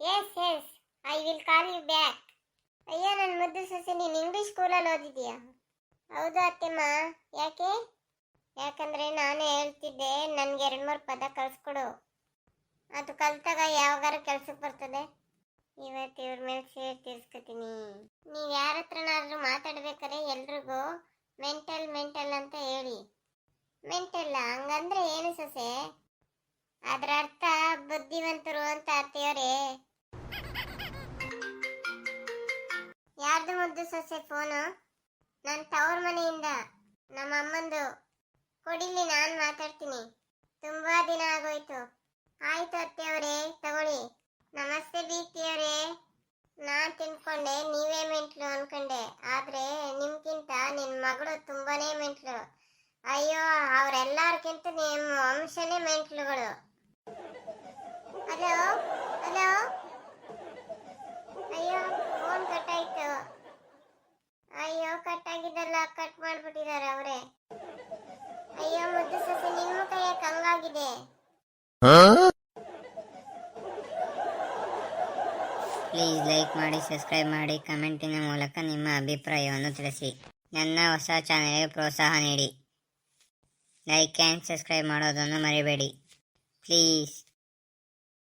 Yes yes I will call you back ಅಯ್ಯೋ ನನ್ನ ಮುದ್ದು ಸೊಸೆ, ನೀನು ಇಂಗ್ಲೀಷ್ ಸ್ಕೂಲಲ್ಲಿ ಓದಿದೀಯಾ? ಹೌದು ಅತ್ತೆಮ್ಮ. ಯಾಕೆ? ಯಾಕಂದರೆ ನಾನು ಹೇಳ್ತಿದ್ದೆ, ನನಗೆ ಎರಡು ಮೂರು ಪದ ಕಳಿಸ್ಕೊಡು. ಅದು ಕಲ್ತಾಗ ಯಾವಾಗಾರ ಕೆಲ್ಸಕ್ಕೆ ಬರ್ತದೆ. ಇವತ್ತು ಇವ್ರ ಮೇಲೆ ಸೇರ್ ತೀರ್ಸ್ಕೊತೀನಿ. ನೀವು ಯಾರ ಹತ್ರನಾದ್ರೂ ಮಾತಾಡ್ಬೇಕಾದ್ರೆ ಎಲ್ರಿಗೂ ಮೆಂಟಲ್ ಮೆಂಟಲ್ ಅಂತ ಹೇಳಿ. ಮೆಂಟಲ್ಲ? ಹಂಗಂದ್ರೆ ಏನು ಸೊಸೆ? ಅದರ ಅರ್ಥ ಯಾರ್ದು ಮುದ್ದು ಸೊಸೆ ಫೋನು. ನನ್ನ ತವ್ರ ಮನೆಯಿಂದ ನಮ್ಮ ಅಮ್ಮಂದು. ಕೊಡಿಲಿ ನಾನು ಮಾತಾಡ್ತೀನಿ. ತುಂಬಾ ದಿನ ಆಗೋಯ್ತು. ಆಯ್ತು ಅತ್ತೆಯವರೇ, ತಗೊಳ್ಳಿ. ನಮಸ್ತೆ ಬೀಗ್ತಿಯವರೇ ನಾನು ತಿನ್ಕೊಂಡೆ, ನೀವೇ ಮೆಂಟ್ಲು ಅನ್ಕೊಂಡೆ. ಆದ್ರೆ ನಿಮ್ಗಿಂತ ನಿನ್ ಮಗಳು ತುಂಬಾನೇ ಮೆಂಟ್ಲು. ಅಯ್ಯೋ, ಅವರೆಲ್ಲರಿಗಿಂತ ನಿಮ್ಮ ವಂಶನೇ ಮೆಂಟ್ಲುಗಳು ಹಲೋ ಹಲೋ ಅಯ್ಯೋ ಫೋನ್ ಕಟ್ ಆಯ್ತು ಅಯ್ಯೋ ಆಗಿದ್ದಲ್ಲ ಕಟ್ ಮಾಡ್ಬಿಟ್ಟಿದ್ದಾರೆ ಅವರೇ. ಅಯ್ಯೋ, ಮುದ್ದು ಸೊಸೆ, ನಿನ್ ಮುಖ ಯಾಕೆ ಹಂಗಾಗಿದೆ? ಪ್ಲೀಸ್ ಲೈಕ್ ಮಾಡಿ ಸಬ್ಸ್ಕ್ರೈಬ್ ಮಾಡಿ ಕಮೆಂಟಿನ ಮೂಲಕ ನಿಮ್ಮ ಅಭಿಪ್ರಾಯವನ್ನು ತಿಳಿಸಿ. ನನ್ನ ಹೊಸ ಚಾನೆಲ್ಗೆ ಪ್ರೋತ್ಸಾಹ ನೀಡಿ. ಲೈಕ್ ಆ್ಯಂಡ್ ಸಬ್ಸ್ಕ್ರೈಬ್ ಮಾಡೋದನ್ನು ಮರಿಬೇಡಿ. ಪ್ಲೀಸ್